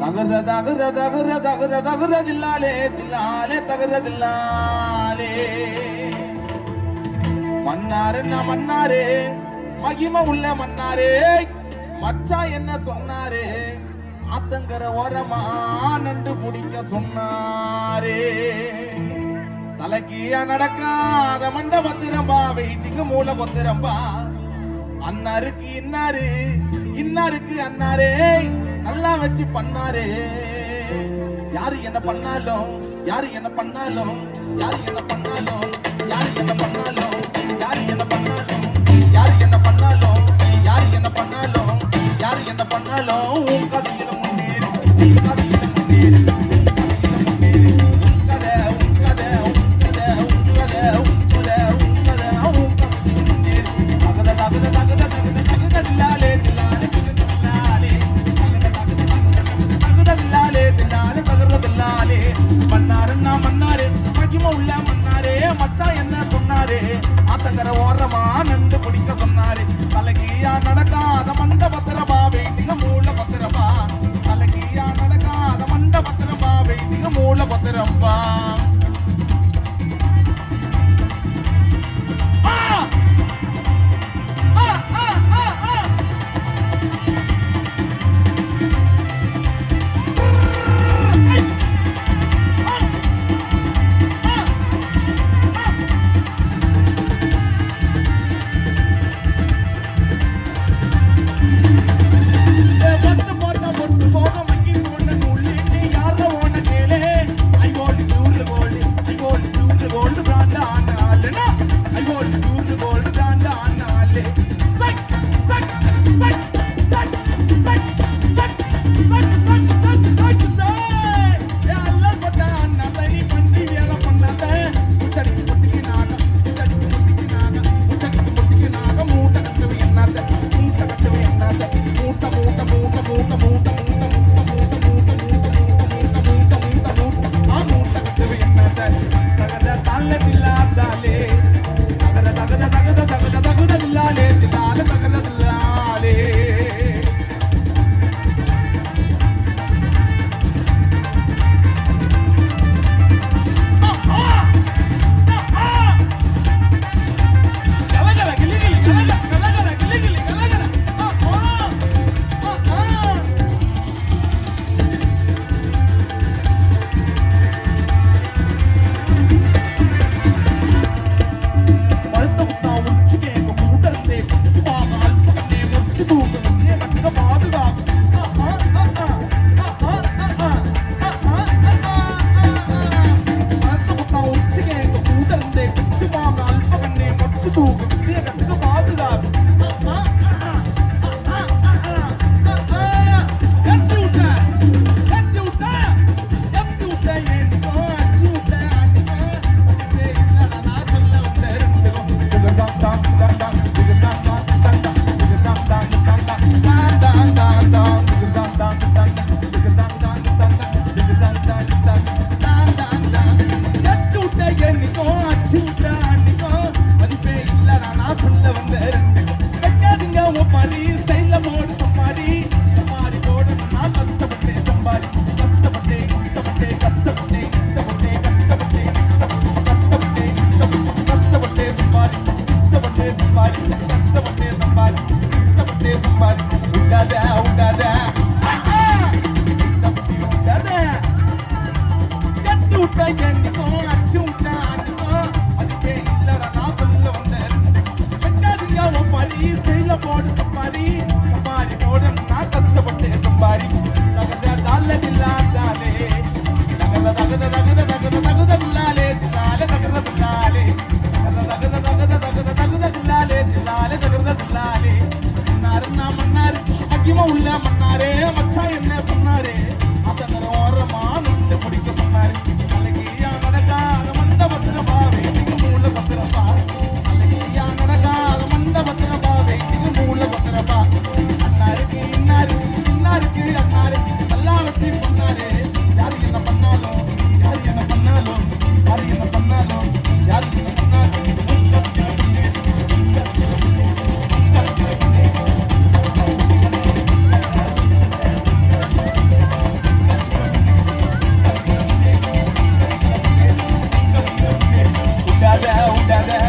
தகுர தகுர தகுர தகுர தகுர தில்லாலே தில்லாலே தகுர தில்லாலே. மன்னாரு நான் மன்னாரு? மகிமை உள்ள மன்னாரு. மச்சா என்ன சொன்னாரு? ஆத்தங்கர ஓரமா நண்டு பிடிக்க சொன்னாரே. தலைக்கீயா நடக்காத மண்ட பத்திரம்பா வெயிட்டுக்கு மூல கொத்திரம்பா அன்னாருக்கு இன்னாரு இன்னாருக்கு அன்னாரே நல்லா வச்சு பண்ணாரே. யாரு என்ன பண்ணாலும் யாரு என்ன பண்ணாலும் யாரு என்ன பண்ணாலும் யாரு என்ன பண்ணாலும். ತರ ತಗದ ತಾಳ್ನದಿಲ್ಲ அல்லாஹே மன்னாருன்னா மன்னாரு. அக்கியமா உள்ள மன்னாரே மச்சா என்ன சொன்னாரு? அந்த ஓரமா நின்று முடிக்க சொன்னாரு. அழகியா நடக்காத மந்த பத்திரமா வேண்டிக்கு மூல பத்திரமா அழகியா நடக்காத மந்த பத்திரமா வேண்டிக்கு மூல பத்திரமா அண்ணாருக்கு இன்னாரு இன்னாருக்கு அண்ணாரு நல்லா வச்சு பண்ணாரு. யாரு என்ன பண்ணாலும் யாரு பண்ணாலும் யாரு என்ன பண்ணாலும் யாருக்கு da da